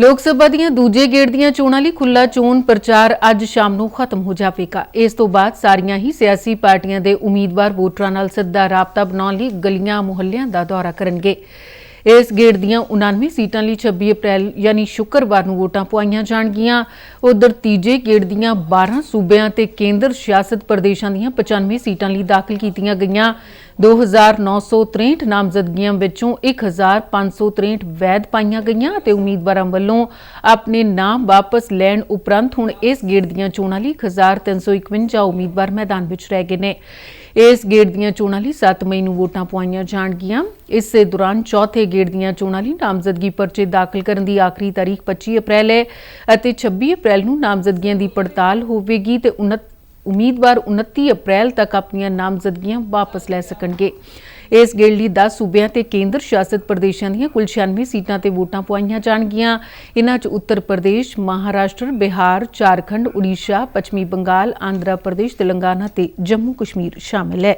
ਲੋਕ ਸਭਾ ਦੀਆਂ ਦੂਜੇ ਗੇੜ ਦੀਆਂ ਚੋਣਾਂ ਲਈ ਖੁੱਲਾ ਚੋਣ ਪ੍ਰਚਾਰ ਅੱਜ ਸ਼ਾਮ ਨੂੰ ਖਤਮ ਹੋ ਜਾਵੇਗਾ। ਇਸ ਤੋਂ ਬਾਅਦ ਸਾਰੀਆਂ ਹੀ ਸਿਆਸੀ ਪਾਰਟੀਆਂ ਦੇ ਉਮੀਦਵਾਰ ਵੋਟਰਾਂ ਨਾਲ ਸਿੱਧਾ ਰਾਬਤਾ ਬਣਾਉਣ ਲਈ ਗਲੀਆਂ ਮੁਹੱਲਿਆਂ ਦਾ ਦੌਰਾ ਕਰਨਗੇ। ਇਸ ਗੇੜ ਦੀਆਂ 99 ਸੀਟਾਂ ਲਈ 26 ਅਪ੍ਰੈਲ ਯਾਨੀ ਸ਼ੁੱਕਰਵਾਰ ਨੂੰ ਵੋਟਾਂ ਪਵਾਈਆਂ ਜਾਣਗੀਆਂ। ਉਧਰ ਤੀਜੇ ਗੇੜ ਦੀਆਂ 12 ਸੂਬਿਆਂ ਤੇ ਕੇਂਦਰ ਸ਼ਾਸਿਤ ਪ੍ਰਦੇਸ਼ਾਂ ਦੀਆਂ 95 ਸੀਟਾਂ ਲਈ ਦਾਖਲ ਕੀਤੀਆਂ ਗਈਆਂ। 2963 ਨਾਮਜ਼ਦਗੀਆਂ ਵਿੱਚੋਂ 1563 ਵੈਧ ਪਾਈਆਂ ਗਈਆਂ ਅਤੇ ਉਮੀਦਵਾਰਾਂ ਵੱਲੋਂ ਆਪਣੇ ਨਾਮ ਵਾਪਸ ਲੈਣ ਉਪਰੰਤ ਹੁਣ ਇਸ ਗੇੜ ਦੀਆਂ ਚੋਣਾਂ ਲਈ 1351 ਉਮੀਦਵਾਰ ਮੈਦਾਨ ਵਿੱਚ ਰਹਿ ਗਏ ਨੇ। ਇਸ ਗੇੜ ਦੀਆਂ ਚੋਣਾਂ ਲਈ 7 ਮਈ ਨੂੰ ਵੋਟਾਂ ਪਵਾਈਆਂ ਜਾਣਗੀਆਂ। ਇਸੇ ਦੌਰਾਨ ਚੌਥੇ ਗੇੜ ਦੀਆਂ ਚੋਣਾਂ ਲਈ ਨਾਮਜ਼ਦਗੀ ਪਰਚੇ ਦਾਖਲ ਕਰਨ ਦੀ ਆਖਰੀ ਤਾਰੀਖ 25 ਅਪ੍ਰੈਲ ਹੈ ਅਤੇ 26 ਅਪ੍ਰੈਲ ਨੂੰ ਨਾਮਜ਼ਦਗੀਆਂ ਦੀ ਪੜਤਾਲ ਹੋਵੇਗੀ ਤੇ 29 ਉਮੀਦਵਾਰ 29 ਅਪ੍ਰੈਲ ਤੱਕ ਆਪਣੀਆਂ ਨਾਮਜ਼ਦਗੀਆਂ ਵਾਪਸ ਲੈ ਸਕਣਗੇ। ਇਸ ਗੇੜ ਲਈ 10 ਸੂਬਿਆਂ ਤੇ ਕੇਂਦਰ ਸ਼ਾਸਿਤ ਪ੍ਰਦੇਸ਼ਾਂ ਦੀਆਂ ਕੁੱਲ 96 ਸੀਟਾਂ ਤੇ ਵੋਟਾਂ ਪਵਾਈਆਂ ਜਾਣਗੀਆਂ। ਇਨ੍ਹਾਂ 'ਚ ਉੱਤਰ ਪ੍ਰਦੇਸ਼, ਮਹਾਰਾਸ਼ਟਰ, ਬਿਹਾਰ, ਝਾਰਖੰਡ, ਉੜੀਸਾ, ਪੱਛਮੀ ਬੰਗਾਲ, ਆਂਧਰਾ ਪ੍ਰਦੇਸ਼, ਤੇਲੰਗਾਨਾ ਤੇ ਜੰਮੂ ਕਸ਼ਮੀਰ ਸ਼ਾਮਿਲ ਹੈ।